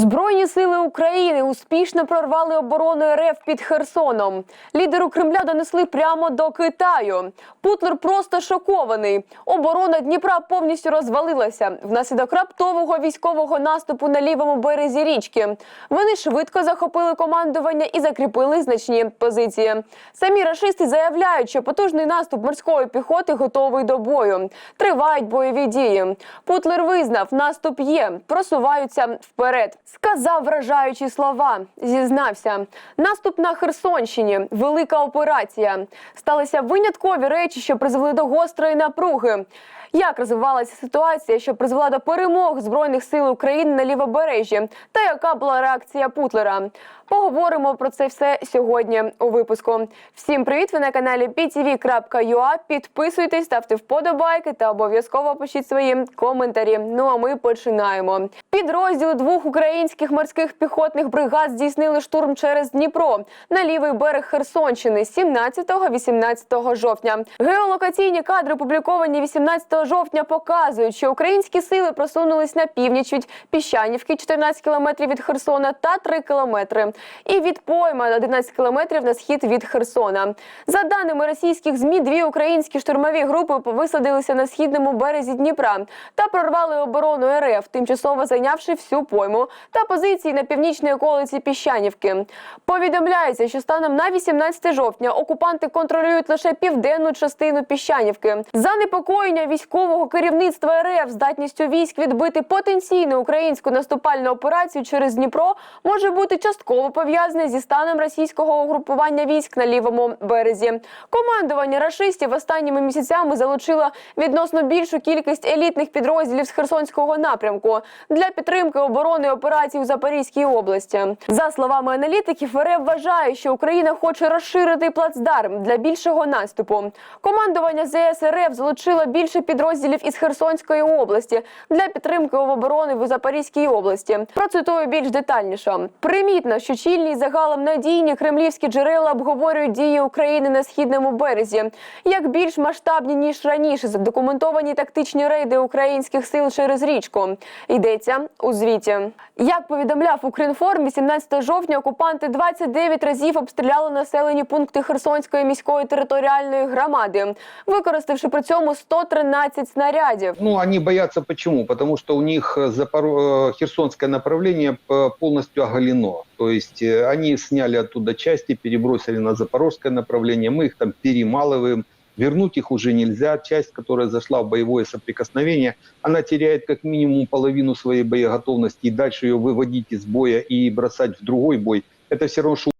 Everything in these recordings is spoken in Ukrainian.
Збройні сили України успішно прорвали оборону РФ під Херсоном. Лідеру Кремля донесли прямо до Китаю. Путлер просто шокований. Оборона Дніпра повністю розвалилася внаслідок раптового військового наступу на лівому березі річки. Вони швидко захопили командування і закріпили значні позиції. Самі рашисти заявляють, що потужний наступ морської піхоти готовий до бою. Тривають бойові дії. Путлер визнав, наступ є, просуваються вперед. Сказав вражаючі слова. Зізнався. Наступ на Херсонщині велика операція. Сталися виняткові речі, що призвели до гострої напруги. Як розвивалася ситуація, що призвела до перемог збройних сил України на лівобережжі, та яка була реакція Путлера? Поговоримо про це все сьогодні у випуску. Всім привіт! Ви на каналі btv.ua. Підписуйтесь, ставте вподобайки та обов'язково пишіть свої коментарі. Ну а ми починаємо. Підрозділи двох українських морських піхотних бригад здійснили штурм через Дніпро на лівий берег Херсонщини 17-18 жовтня. Геолокаційні кадри, опубліковані 18 жовтня, показують, що українські сили просунулись на північ від Піщанівки, 14 кілометрів від Херсона, та 3 кілометри, і від пойма 11 кілометрів на схід від Херсона. За даними російських змі, дві українські штурмові групи висадилися на східному березі Дніпра та прорвали оборону РФ, тимчасово зайнявши всю пойму та позиції на північній околиці Піщанівки. Повідомляється, що станом на 18 жовтня окупанти контролюють лише південну частину Піщанівки. Занепокоєння військового керівництва РФ здатністю військ відбити потенційну українську наступальну операцію через Дніпро може бути частково пов'язане зі станом російського угрупування військ на лівому березі. Командування рашистів останніми місяцями залучило відносно більшу кількість елітних підрозділів з Херсонського напрямку для підтримки оборони операцій у Запорізькій області. За словами аналітиків, РФ вважає, що Україна хоче розширити плацдарм для більшого наступу. Командування ЗС РФ залучило більше підрозділів із Херсонської області для підтримки оборони в Запорізькій області. Процитую більш детальніше. Примітно, що чільні загалом надійні кремлівські джерела обговорюють дії України на східному березі як більш масштабні ніж раніше задокументовані тактичні рейди українських сил через річку. Йдеться у звіті. Як повідомляв Укрінформ, 18 жовтня окупанти 29 разів обстріляли населені пункти Херсонської міської територіальної громади, використавши при цьому 113 снарядів. Ну, они боятся почему? Потому что у них э, Запоро... э, Херсонское направление полностью оголено. То есть э, они сняли оттуда части, перебросили на Запорожское направление, мы их там перемалываем. Вернуть их уже нельзя. Часть, которая зашла в боевое соприкосновение, она теряет как минимум половину своей боеготовности. И дальше ее выводить из боя и бросать в другой бой, это все равно что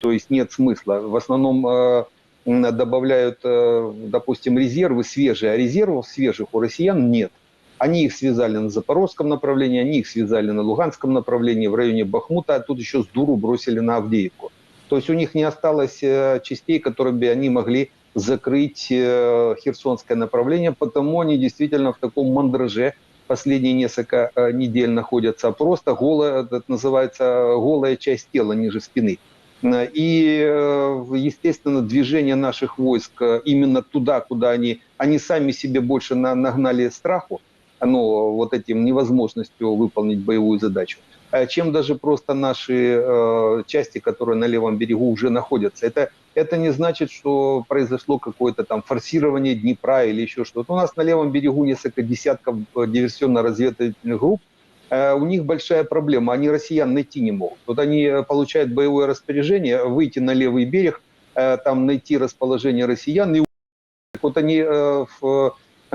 то есть нет смысла. В основном добавляют, э, допустим, резервы свежие, а резервов свежих у россиян нет. Они их связали на запорожском направлении, они их связали на луганском направлении, в районе Бахмута, а тут еще с дуру бросили на Авдеевку. То есть у них не осталось э, частей, которыми они могли закрыть э, херсонское направление, потому они действительно в таком мандраже последние несколько недель находятся. Просто голая, это называется голая часть тела ниже спины. Э, И, э, естественно, движение наших войск э, именно туда, куда они, они сами себе больше на- нагнали страху, ну, вот этим невозможностью выполнить боевую задачу, чем даже просто наши э, части, которые на левом берегу уже находятся. Это, это не значит, что произошло какое-то там форсирование Днепра или еще что-то. У нас на левом берегу несколько десятков диверсионно-разведывательных групп, у них большая проблема, они россиян найти не могут. Вот они э, получают боевое распоряжение выйти на левый берег, э, там найти расположение россиян, и вот они э, э,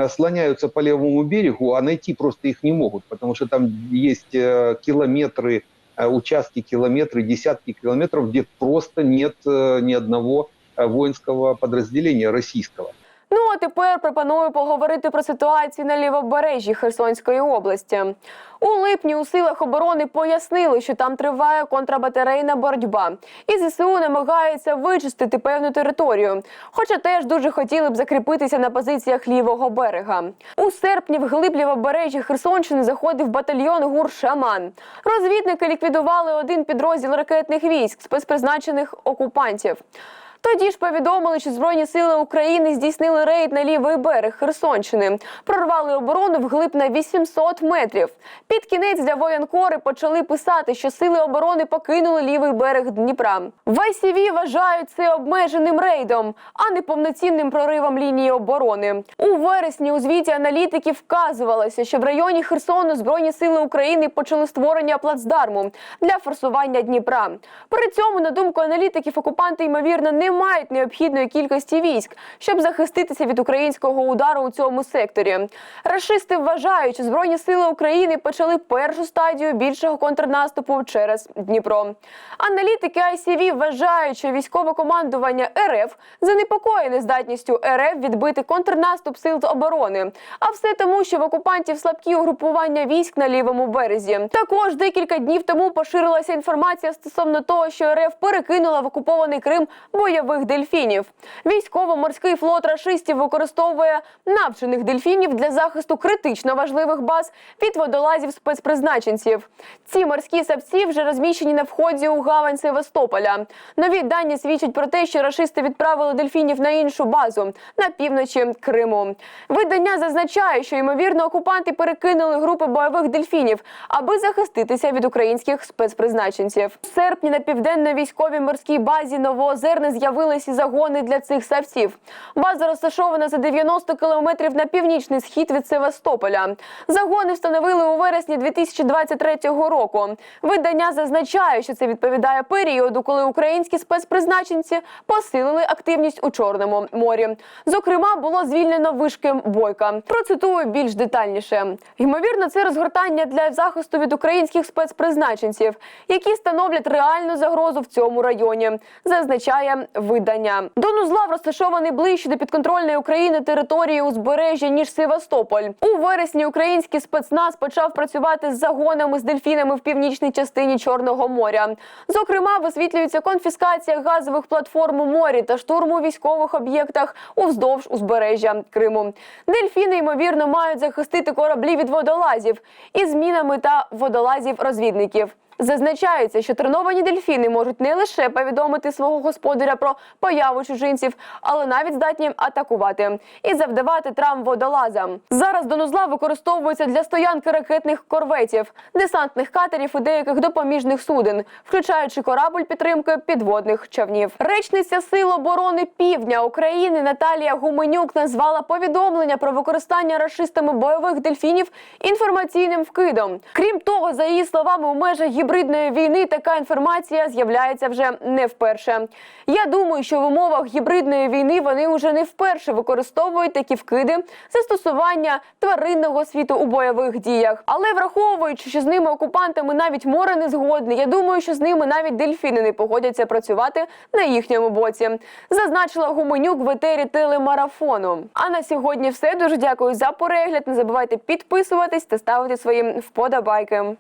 слоняются по левому берегу, а найти просто их не могут, потому что там есть э, километры, э, участки километры, десятки километров, где просто нет э, ни одного э, воинского подразделения российского. Ну а тепер пропоную поговорити про ситуацію на лівобережжі Херсонської області. У липні у силах оборони пояснили, що там триває контрбатарейна боротьба, і ЗСУ намагаються вичистити певну територію, хоча теж дуже хотіли б закріпитися на позиціях лівого берега. У серпні в глиб лівобережжя Херсонщини заходив батальйон ГУР Шаман. Розвідники ліквідували один підрозділ ракетних військ спецпризначених окупантів. Тоді ж повідомили, що збройні сили України здійснили рейд на лівий берег Херсонщини, прорвали оборону вглиб на 800 метрів. Під кінець для воєнкори почали писати, що сили оборони покинули лівий берег Дніпра. В ICV вважають це обмеженим рейдом, а не повноцінним проривом лінії оборони. У вересні у звіті аналітиків вказувалося, що в районі Херсону збройні сили України почали створення плацдарму для форсування Дніпра. При цьому, на думку аналітиків, окупанти ймовірно не мають необхідної кількості військ, щоб захиститися від українського удару у цьому секторі. Рашисти вважають, що збройні сили України почали першу стадію більшого контрнаступу через Дніпро. Аналітики ICV вважають, що військове командування РФ занепокоєне здатністю РФ відбити контрнаступ сил оборони. А все тому, що в окупантів слабкі угрупування військ на лівому березі. Також декілька днів тому поширилася інформація стосовно того, що РФ перекинула в окупований Крим бойових дельфінів. Військово-морський флот рашистів використовує навчених дельфінів для захисту критично важливих баз від водолазів спецпризначенців. Ці морські сапці вже розміщені на вході у гавань Севастополя. Нові дані свідчать про те, що рашисти відправили дельфінів на іншу базу на півночі Криму. Видання зазначає, що ймовірно окупанти перекинули групи бойових дельфінів, аби захиститися від українських спецпризначенців. У серпні на південно-військовій морській базі Новоозерне з'явилися загони для цих савців. База розташована за 90 кілометрів на північний схід від Севастополя. Загони встановили у вересні 2023 року. Видання зазначає, що це відповідає періоду, коли українські спецпризначенці посилили активність у Чорному морі. Зокрема, було звільнено вишки Бойка. Процитую більш детальніше. Ймовірно, це розгортання для захисту від українських спецпризначенців, які становлять реальну загрозу в цьому районі, зазначає видання. Донузлав розташований ближче до підконтрольної України території узбережжя ніж Севастополь. У вересні український спецназ почав працювати з загонами з дельфінами в північній частині Чорного моря. Зокрема, висвітлюється конфіскація газових платформ у морі та штурм у військових об'єктах уздовж узбережжя Криму. Дельфіни ймовірно мають захистити кораблі від водолазів із мінами та водолазів-розвідників. Зазначається, що треновані дельфіни можуть не лише повідомити свого господаря про появу чужинців, але навіть здатні атакувати і завдавати травм водолазам. Зараз донузла використовується для стоянки ракетних корветів, десантних катерів і деяких допоміжних суден, включаючи корабль підтримки підводних човнів. Речниця Сил оборони Півдня України Наталія Гуменюк назвала повідомлення про використання рашистами бойових дельфінів інформаційним вкидом. Крім того, за її словами, у межах гібридної війни така інформація з'являється вже не вперше. Я думаю, що в умовах гібридної війни вони вже не вперше використовують такі вкиди застосування тваринного світу у бойових діях. Але враховуючи, що з ними окупантами навіть море не згодне, я думаю, що з ними навіть дельфіни не погодяться працювати на їхньому боці. Зазначила Гуменюк в етері телемарафону. А на сьогодні все. Дуже дякую за перегляд. Не забувайте підписуватись та ставити свої вподобайки.